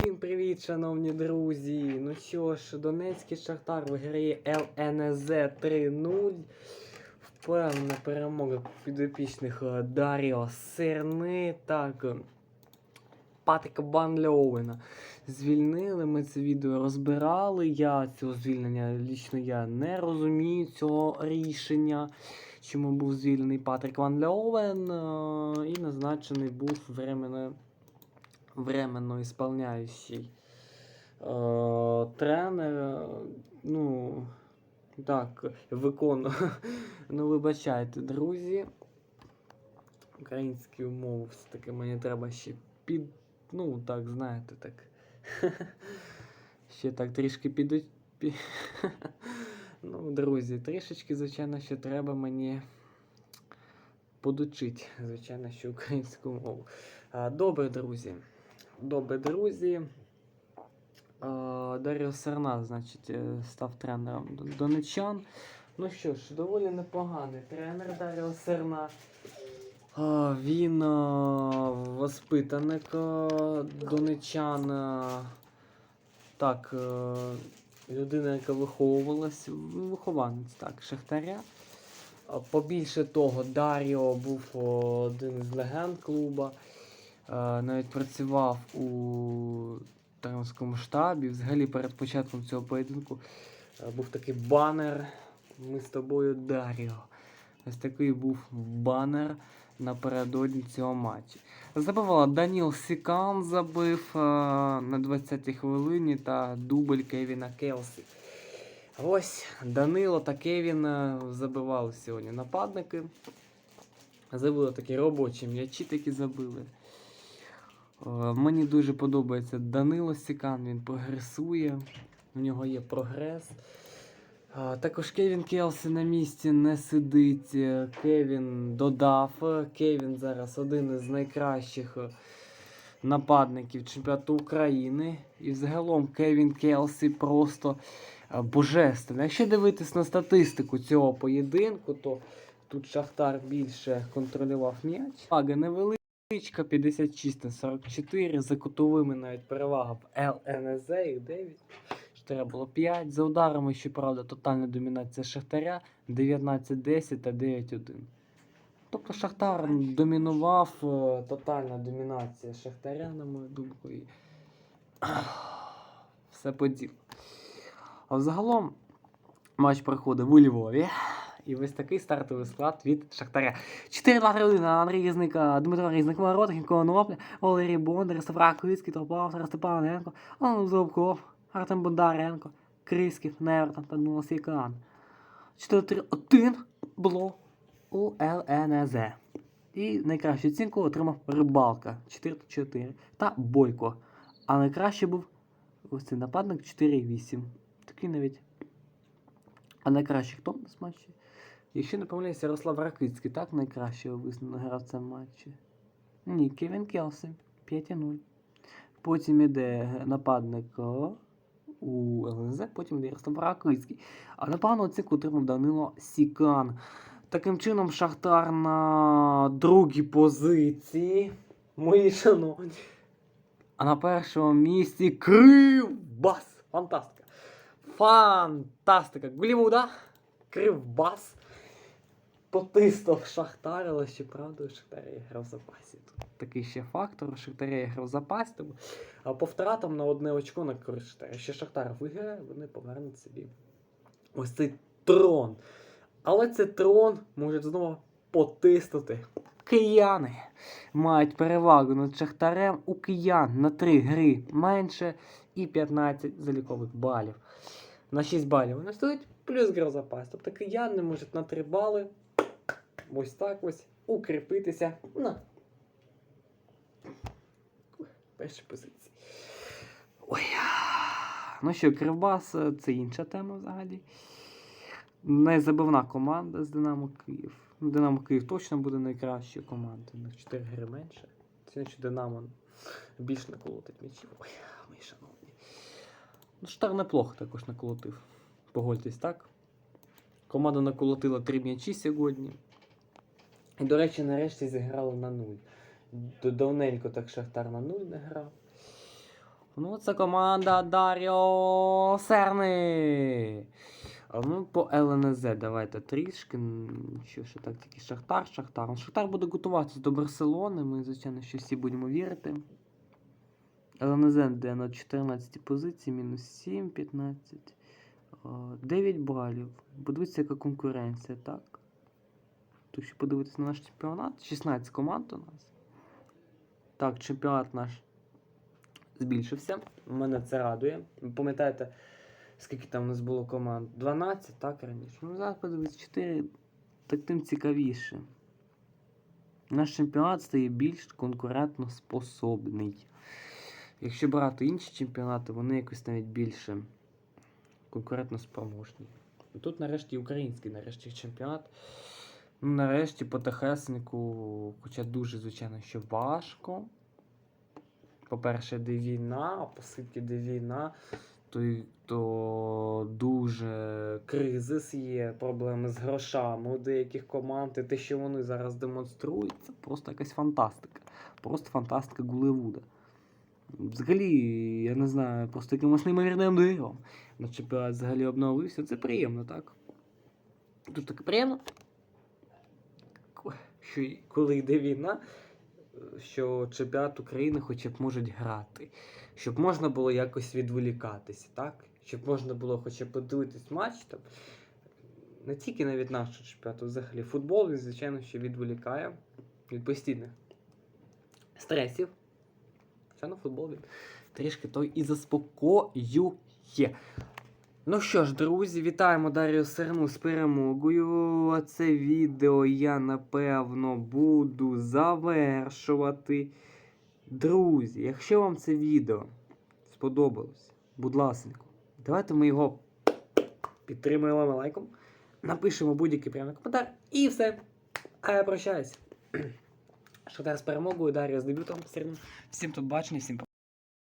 Всім привіт, шановні друзі! Ну що ж, Донецький Шахтар виграє ЛНЗ 3-0. Впевнена перемога підопічних е, Даріо Серни. Так, е, Патрика Банльовена. Звільнили, ми це відео розбирали. Я цього звільнення лічно я не розумію цього рішення. Чому був звільнений Патрик Ван Льовен е, і назначений був временно, временно ісполняючий е, тренер. е, Ну, так, виконую. Ну, вибачайте, друзі. Українську мову все-таки мені треба ще під. Ну, так, знаєте, так. Ще так трішки під. пі- Ну, друзі, трішечки, звичайно, ще треба мені подучити, звичайно, що українську мову. Добре, друзі. Добре, друзі. Дар'я Серна, значить, е, став тренером донечан. Ну що ж, доволі непоганий тренер Дар'я Серна. Він а, воспитаник донечан. Так, е, людина, яка виховувалась, вихованець, так, Шахтаря. Побільше того, Даріо був один з легенд клуба. Е, Навіть працював у тренерському штабі. Взагалі перед початком цього поєдинку е, був такий банер. Ми з тобою Даріо. Ось такий був банер напередодні цього матчу. Забивала Даніл Сікан забив е, на 20-й хвилині та дубль Кевіна Келсі. Ось Данило та Кевін забивали сьогодні нападники. Забили такі робочі м'ячі, такі забили. Е, Мені дуже подобається Данило Сікан, він прогресує, в нього є прогрес. Також Кевін Келсі на місці не сидить. Е, Кевін додав. Е, Кевін зараз один із найкращих е, нападників чемпіонату України. І взагалом Кевін Келсі просто е, божественний. Якщо дивитись на статистику цього поєдинку, то тут Шахтар більше контролював м'яч. Вага невеличка, 56 на 44. За кутовими навіть перевага в ЛНЗ їх 9. Штаря було 5. За ударами, щоправда, тотальна домінація Шахтаря 19-10 та 9-1. Тобто Шахтар домінував, е, тотальна домінація Шахтаря, на мою думку, і все по ділу. А взагалом матч проходив у Львові. І ось такий стартовий склад від Шахтаря. 4-2-3-1. Андрій Різник, е, Дмитро Різник, Ворот, Хінко Нопля, Валерій Бондар, Стефра Крицький, Тропав, Тарас Степаненко, Олег Зубков, Артем Бондаренко, Крисків, Невертон та Дмило Кан. 4-3-1 було у ЛНЗ. І найкращу оцінку отримав Рибалка 4-4 та Бойко. А найкраще був ось цей нападник 4-8. Такий навіть. А найкраще хто з матчі? Якщо не помиляюся, Ярослав Ракицький, так найкраще визнано гравцем матчі. Ні, Кевін Келсі 5-0. Потім іде нападник у ЛНЗ, потім йде Ярослав Ракицький. А напевно оцінку отримав Данило Сікан. Таким чином, Шахтар на другій позиції. Мої шановні. А на першому місці Кривбас. Фантастика. Фантастика. Голівуда. Кривбас. Потиснув Шахтар, але ще правда, у Шахтаря є гра в запасі. Тут такий ще фактор. У Шахтаря є гра в запасі. Тому а по втратам на одне очко на користь Шахтаря. Якщо Шахтар виграє, вони повернуть собі ось цей трон. Але цей трон можуть знову потиснути. Кияни мають перевагу над Шахтарем у киян на 3 гри менше і 15 залікових балів. На 6 балів вони стоять плюс гра запас. Тобто кияни можуть на 3 бали ось так ось укріпитися на першій позиції. Ой. Ну що, Кривбас е, це інша тема взагалі. Найзабивна команда з Динамо Київ. Динамо Київ точно буде найкращою командою. У них 4 гри менше. Що Динамо більш наколотить м'ячів. Ой, мої шановні. Ну, Штар неплохо також наколотив. Погодьтесь, так? Команда наколотила 3 м'ячі сьогодні. І, до речі, нарешті зіграли на нуль. Давненько так Шахтар на нуль не грав. Ну, це команда Даріо Серни. А ну, по ЛНЗ давайте трішки. Що ще так, тільки Шахтар, Шахтар. Ну, Шахтар буде готуватися до Барселони. Ми, звичайно, що всі будемо вірити. ЛНЗ йде на 14 позиції, мінус 7, 15. 9 балів. Подивіться, яка конкуренція, так? Тут ще подивитися на наш чемпіонат. 16 команд у нас. Так, чемпіонат наш збільшився. Мене це радує. Пам'ятаєте, скільки там у нас було команд? 12, так раніше. Ну, зараз подивіться, 4, так тим цікавіше. Наш чемпіонат стає більш конкурентно способний. Якщо брати інші чемпіонати, вони якось навіть більше конкурентно спроможні. Тут нарешті український нарешті чемпіонат. Ну, нарешті потихесеньку, хоча дуже, звичайно, що важко. По-перше, де війна, а оскільки де війна, то, то дуже кризис є, проблеми з грошами у деяких команд. І те, що вони зараз демонструють, це просто якась фантастика. Просто фантастика Гулливуда. Взагалі, я не знаю, просто якимось неймовірним дивом. На чемпіонат взагалі обновився. Це приємно, так? Тут таке приємно. Що коли йде війна, що чемпіонат України хоча б можуть грати. Щоб можна було якось відволікатися, так? Щоб можна було хоча б подивитись матч там. Не тільки навіть нашого чемпіонату, взагалі футбол, він, звичайно, що відволікає від постійних стресів. Звичайно, футбол він трішки той і заспокоює. Ну що ж, друзі, вітаємо Дар'ю Серну з перемогою. А це відео я напевно буду завершувати. Друзі, якщо вам це відео сподобалось, будь ласка, давайте ми його підтримуємо лайком, напишемо будь-який прямий коментар і все. А я прощаюсь. Шахтар з перемогою, Дар'я з дебютом. Всім тут бачення, всім па-